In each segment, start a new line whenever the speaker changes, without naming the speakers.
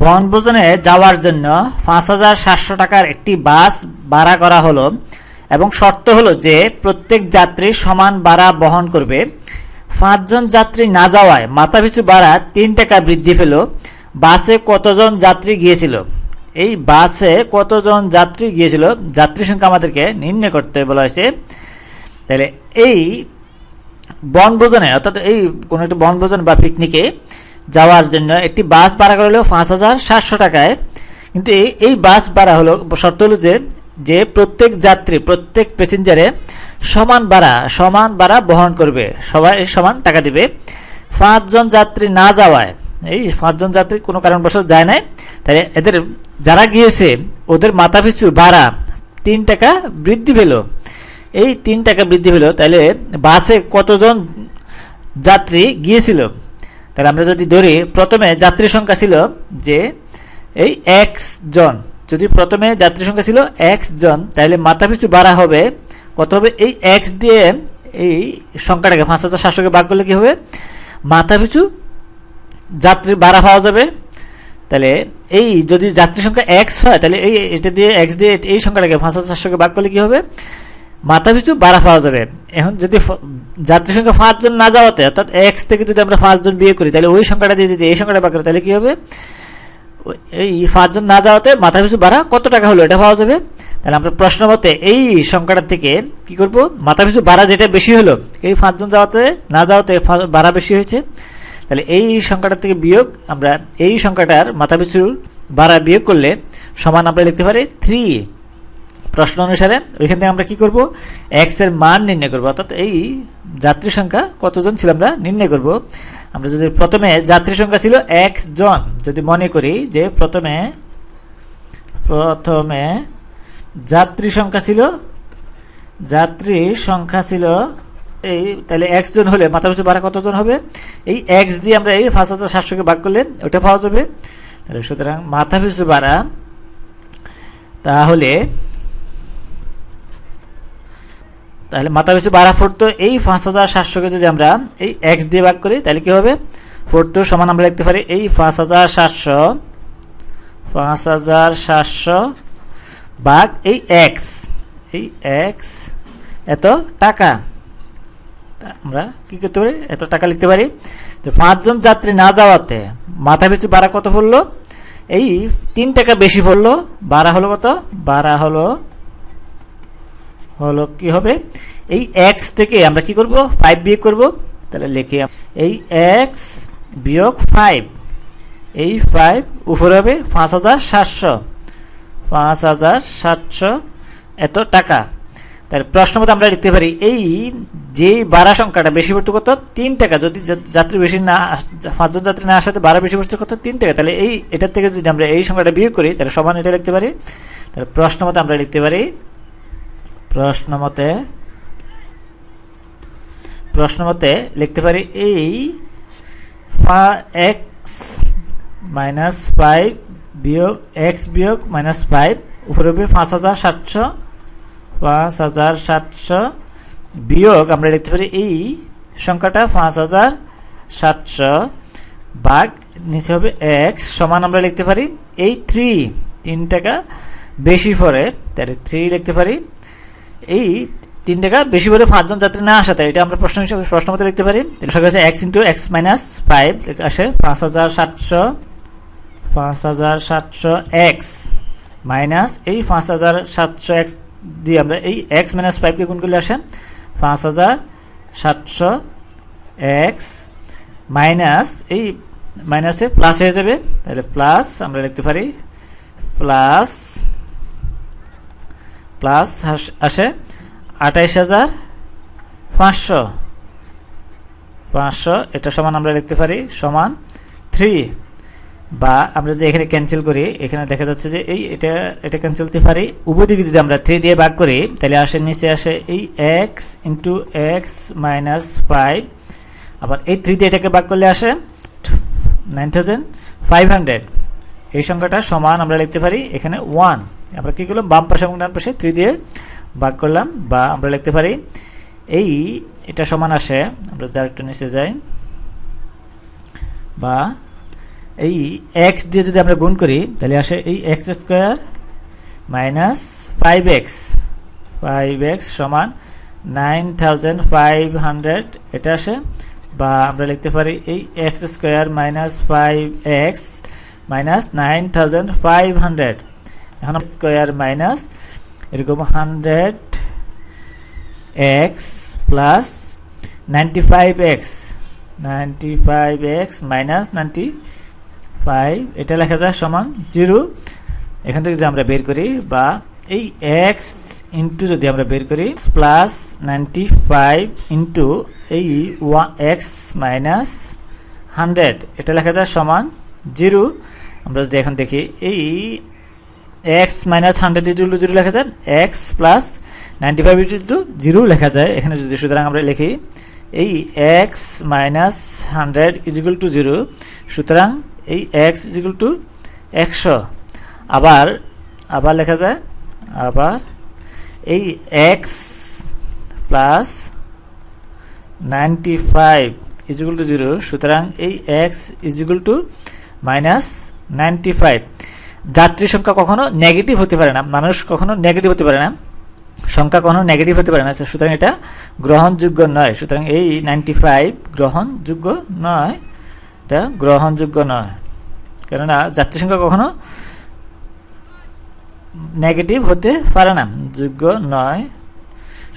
বনভোজনে যাওয়ার জন্য পাঁচ হাজার সাতশো টাকার একটি বাস ভাড়া করা হলো এবং শর্ত হলো যে প্রত্যেক যাত্রী সমান ভাড়া বহন করবে। পাঁচজন যাত্রী না যাওয়ায় মাথাপিছু ভাড়া তিন টাকা বৃদ্ধি পেল। বাসে কতজন যাত্রী গিয়েছিল? এই বাসে কতজন যাত্রী গিয়েছিল? যাত্রী সংখ্যা আমাদেরকে নির্ণয় করতে বলা হয়েছে। তাহলে এই বনভোজনে, অর্থাৎ এই কোনো একটা বনভোজন বা পিকনিকে যাওয়ার জন্য একটি বাস ভাড়া করা হলো পাঁচ হাজার সাতশো টাকায়। কিন্তু এই বাস ভাড়া হলো শর্ত হলো যে যে প্রত্যেক যাত্রী, প্রত্যেক প্যাসেঞ্জারে সমান ভাড়া সমান ভাড়া বহন করবে। সবাই সমান টাকা দিবে। পাঁচজন যাত্রী না যাওয়ায়, এই পাঁচজন যাত্রী কোনো কারণবশত যায় নাই। তাই এদের যারা গিয়েছে, ওদের মাথাপিছু ভাড়া তিন টাকা বৃদ্ধি পেল। এই তিন টাকা বৃদ্ধি পেল, তাহলে বাসে কতজন যাত্রী গিয়েছিল? তাহলে আমরা যদি ধরি, প্রথমে যাত্রী সংখ্যা ছিল যে, এই এক্স জন। যদি প্রথমে যাত্রী সংখ্যা ছিল এক্স জন, তাহলে মাথাপিছু বাড়া হবে, কত হবে? এই এক্স দিয়ে এই সংখ্যাটাকে পাঁচ হাজার সাতশোকে ভাগ করলে কী হবে? মাথাপিছু যাত্রী ভাড়া পাওয়া যাবে। তাহলে এই যদি যাত্রী সংখ্যা এক্স হয়, তাহলে এই, এটা দিয়ে এক্স দিয়ে এই সংখ্যাটাকে পাঁচ হাজার সাতশোকে ভাগ করলে কী হবে? মাথা পিছু ভাড়া পাওয়া যাবে এখন যদি যাত্রী সংখ্যা পাঁচজন না যাওয়াতে, অর্থাৎ এক্স থেকে যদি আমরা পাঁচজন বিয়ে করি, তাহলে ওই সংখ্যাটা দিয়ে যদি এই সংখ্যাটা করি, তাহলে কী হবে? এই পাঁচজন না যাওয়াতে মাথা পিছু ভাড়া কত টাকা হলো এটা পাওয়া যাবে? তাহলে আমরা প্রশ্ন মতে এই সংখ্যাটা থেকে কি করব? মাথা পিছু ভাড়া যেটা বেশি হলো, এই পাঁচজন যাওয়াতে, না যাওয়াতে ভাড়া বেশি হয়েছে। তাহলে এই সংখ্যাটা থেকে বিয়োগ, আমরা এই সংখ্যাটার মাথা পিছু ভাড়া বিয়োগ করলে সমান আমরা লিখতে পারি থ্রি প্রশ্ন অনুসারে ওইখান থেকে আমরা কি করব? এক্সের মান নির্ণয় করব। অর্থাৎ এই যাত্রী সংখ্যা কতজন ছিল আমরা নির্ণয় করব। আমরা যদি প্রথমে যাত্রী সংখ্যা ছিল এক্স জন, যদি মনে করি যে প্রথমে প্রথমে যাত্রী সংখ্যা ছিল, যাত্রী সংখ্যা ছিল এই, তাহলে এক্স জন হলে মাথা পিছু ভাড়া কতজন হবে? এই এক্স দিয়ে আমরা এই পাঁচ হাজার সাতশোকে ভাগ করলে ওটা পাওয়া যাবে। তাহলে সুতরাং মাথা পিছু ভাড়া তাহলে তাহলে মাথা পিছু বাড়া ফুটতো এই পাঁচ হাজার সাতশোকে যদি আমরা এই এক্স দিয়ে ভাগ করি, তাহলে কি হবে? ফুটতো সমান আমরা লিখতে পারি এই পাঁচ হাজার সাতশো, পাঁচ হাজার সাতশো ভাগ এই এক্স এই এক্স এত টাকা। আমরা কি করতে পারি? এত টাকা লিখতে পারি। তো পাঁচজন যাত্রী না যাওয়াতে মাথা পিছু ভাড়া কত পড়ল? এই তিন টাকা বেশি পড়ল। ভাড়া হলো কত? ভাড়া হলো হলো কি হবে? এই এক্স থেকে আমরা কি করব? ফাইভ বিয়োগ করব। তাহলে লিখি এই এক্স বিয়োগ ফাইভ এই ফাইভ উপরে হবে পাঁচ হাজার সাতশো। পাঁচ হাজার সাতশো এত টাকা। তাহলে প্রশ্ন মতো আমরা লিখতে পারি, এই যে ভাড়া সংখ্যাটা বেশি পড়তো কত তিন টাকা। যদি যাত্রী বেশি না পাঁচজন যাত্রী না আসাতে ভাড়া বেশি পড়ছে কত তিন টাকা। তাহলে এই এটার থেকে যদি আমরা এই সংখ্যাটা বিয়োগ করি, তাহলে সমান এটা লিখতে পারি। তাহলে প্রশ্ন মতো আমরা লিখতে পারি প্রশ্ন মতে প্রশ্ন মতে লিখতে পারি এই এক্স মাইনাস ফাইভ বিয়োগ এক্স বিয়োগ মাইনাস ফাইভ উপরে পাঁচ হাজার সাতশো, পাঁচ হাজার সাতশো বিয়োগ, আমরা লিখতে পারি এই সংখ্যাটা পাঁচ হাজার সাতশো ভাগ নিচে হবে এক্স সমান আমরা লিখতে পারি এই থ্রি, তিন টাকা বেশি পরে তাহলে থ্রি লিখতে পারি এই তিন টাকা বেশি বলে পাঁচজন যাত্রী না আসাতে এটা আমরা প্রশ্ন হিসেবে প্রশ্ন মতো লিখতে পারি। তাহলে সঙ্গে আছে x into x minus five আসে পাঁচ হাজার সাতশো, পাঁচ হাজার সাতশো এক্স মাইনাস এই পাঁচ হাজার সাতশো এক্স দিয়ে আমরা এই এক্স মাইনাস ফাইভকে গুণ করলে আসে পাঁচ হাজার সাতশো এক্স মাইনাস এই মাইনাসে প্লাস হয়ে যাবে। তাহলে প্লাস আমরা লিখতে পারি প্লাস প্লাস আসে আঠাইশ হাজার পাঁচশো। পাঁচশো, এটা সমান আমরা লিখতে পারি, সমান থ্রি। বা আমরা যে এখানে ক্যান্সেল করি, এখানে দেখা যাচ্ছে যে এই এটা এটা ক্যান্সেল করতে পারি। উভয় দিকে যদি আমরা থ্রি দিয়ে ভাগ করি, তাহলে আসে, নিচে আসে এই x into x minus five আবার এই থ্রি দিয়ে এটাকে ভাগ করলে আসে নাইন থাউজেন্ড ফাইভ হান্ড্রেড এই সংখ্যাটা সমান আমরা লিখতে পারি, এখানে ওয়ান আমরা কী করলাম? বাম পাশে এবং ডান পাশে থ্রি দিয়ে ভাগ করলাম বা আমরা লিখতে পারি এই, এটা সমান আসে, আমরা আরেকটু নিচে যাই, বা এই এক্স দিয়ে যদি আমরা গুণ করি, তাহলে আসে এই x square minus five x five x সমান নাইন থাউজেন্ড ফাইভ হান্ড্রেড এটা আসে, বা আমরা লিখতে পারি এই x square minus five x minus nine thousand five hundred এখন স্কোয়ার মাইনাস এরকম hundred x plus ninety five x, ninety five x minus ninety five, এটা লেখা যায় সমান জিরো। এখান থেকে যদি আমরা বের করি বা এই এক্স ইন্টু যদি আমরা বের করি, প্লাস নাইনটি ফাইভ ইন্টু এই ওয়া এক্স মাইনাস হান্ড্রেড, এটা লেখা যায় সমান জিরো। আমরা যদি এখন দেখি, এই x minus hundred equal to zero লেখা যায় x plus ninety five equal to zero লেখা যায়। এখানে যদি সুতরাং আমরা লিখি, এই x minus hundred equal to zero সুতরাং এই এক্স ইজিকুল টু একশো। আবার আবার লেখা যায়, আবার এই x plus ninety five equal to zero সুতরাং এই x equal to minus ninety five যাত্রী সংখ্যা কখনো নেগেটিভ হতে পারে না, মানুষ কখনো নেগেটিভ হতে পারে না, সংখ্যা কখনো নেগেটিভ হতে পারে না। সুতরাং এটা গ্রহণযোগ্য নয়। সুতরাং এই নাইনটি ফাইভ গ্রহণযোগ্য নয়, এটা গ্রহণযোগ্য নয়। কেননা যাত্রী সংখ্যা কখনো নেগেটিভ হতে পারে না, যোগ্য নয়।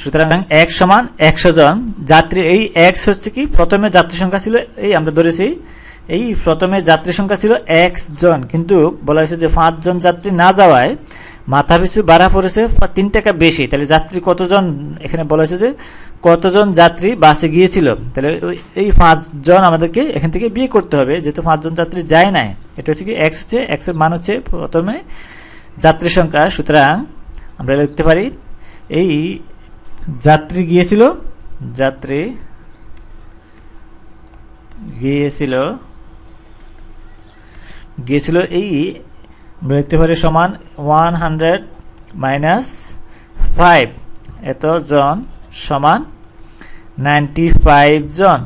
সুতরাং এক সমান একশো জন যাত্রী, এই এক্স হচ্ছে কি? প্রথমে যাত্রী সংখ্যা ছিল এই, আমরা ধরেছি এই প্রথমে যাত্রী সংখ্যা ছিল জন, কিন্তু বলা হয়েছে যে পাঁচজন যাত্রী না যাওয়ায় মাথা পিছু ভাড়া পড়েছে তিন টাকা বেশি। তাহলে যাত্রী কতজন? এখানে বলা হয়েছে যে কতজন যাত্রী বাসে গিয়েছিল? তাহলে এই পাঁচজন আমাদেরকে এখান থেকে বিয়ে করতে হবে, যেহেতু পাঁচজন যাত্রী যায় নাই। এটা হচ্ছে কি এক্স হচ্ছে এক্সের মান হচ্ছে প্রথমে যাত্রী সংখ্যা। সুতরাং আমরা লিখতে পারি, এই যাত্রী গিয়েছিল যাত্রী গিয়েছিল গিয়েছিল এই লিখতে সমান ওয়ান হান্ড্রেড মাইনাস ফাইভ এত জন সমান নাইনটি ফাইভ জন।